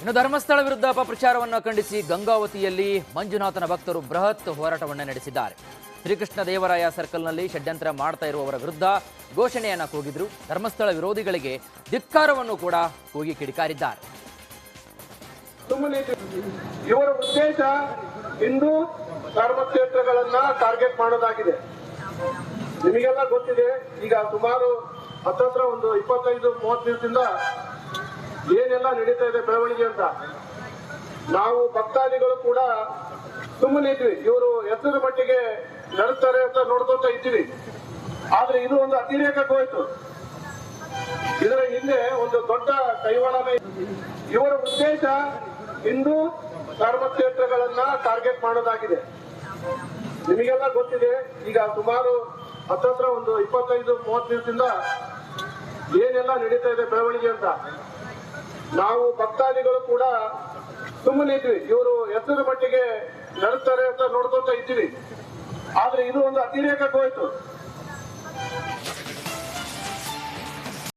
ಇನ್ನು ಧರ್ಮಸ್ಥಳ ವಿರುದ್ಧ ಅಪಪ್ರಚಾರವನ್ನು ಖಂಡಿಸಿ ಗಂಗಾವತಿಯಲ್ಲಿ ಮಂಜುನಾಥನ ಭಕ್ತರು ಬೃಹತ್ ಹೋರಾಟವನ್ನು ನಡೆಸಿದ್ದಾರೆ. ಶ್ರೀಕೃಷ್ಣ ದೇವರಾಯ ಸರ್ಕಲ್ನಲ್ಲಿ ಷಡ್ಯಂತ್ರ ಮಾಡ್ತಾ ಇರುವವರ ವಿರುದ್ಧ ಘೋಷಣೆಯನ್ನು ಕೂಗಿದ್ರು. ಧರ್ಮಸ್ಥಳ ವಿರೋಧಿಗಳಿಗೆ ಧಿಕ್ಕಾರವನ್ನು ಕೂಡ ಕೂಗಿ ಕಿಡಿಕಾರಿದ್ದಾರೆ. ಇವರ ಉದ್ದೇಶ ಇಂದು ಧರ್ಮಕ್ಷೇತ್ರಗಳನ್ನ ಟಾರ್ಗೆಟ್ ಮಾಡೋದಾಗಿದೆ. ನಿಮಗೆಲ್ಲ ಗೊತ್ತಿದೆ, ಈಗ ಸುಮಾರು ಹತ್ತತ್ರ ಒಂದು ಇಪ್ಪತ್ತೈದು ಮೂವತ್ತು ದಿವಸದಿಂದ ಏನೆಲ್ಲ ನಡೀತಾ ಇದೆ ಬೆಳವಣಿಗೆ ಅಂತ? ನಾವು ಭಕ್ತಾದಿಗಳು ಕೂಡ ಸುಮ್ಮನೆ ಇದ್ವಿ. ಇವರು ಎತ್ತರ ಮಟ್ಟಿಗೆ ನಡೆಸ್ತಾರೆ ಅಂತ ನೋಡ್ಕೊಂತ ಇದ್ದೀವಿ. ಆದ್ರೆ ಇದು ಒಂದು ಅತಿರೇಕಕ್ಕೆ ಹೋಯ್ತು. ಇದರ ಹಿಂದೆ ಒಂದು ದೊಡ್ಡ ಕೈವಾಳವೇ ಇವರ ಉದ್ದೇಶ ಹಿಂದೂ ಧರ್ಮಕ್ಷೇತ್ರಗಳನ್ನ ಟಾರ್ಗೆಟ್ ಮಾಡೋದಾಗಿದೆ. ನಿಮಗೆಲ್ಲ ಗೊತ್ತಿದೆ, ಈಗ ಸುಮಾರು ಹತ್ತತ್ರ ಒಂದು ಇಪ್ಪತ್ತೈದು ಮೂವತ್ತು ದಿವಸದಿಂದ ಏನೆಲ್ಲ ನಡೀತಾ ಇದೆ ಬೆಳವಣಿಗೆ ಅಂತ? ನಾವು ಭಕ್ತಾದಿಗಳು ಕೂಡ ಸುಮ್ಮನೆ ಇದ್ವಿ. ಇವರು ಎತ್ತರ ಮಟ್ಟಿಗೆ ನಡೆಸ್ತಾರೆ ಅಂತ ನೋಡ್ಕೊತಾ ಇದ್ದೀವಿ. ಆದ್ರೆ ಇದು ಒಂದು ಅತಿರೇಕಕ್ಕೆ ಹೋಯ್ತು.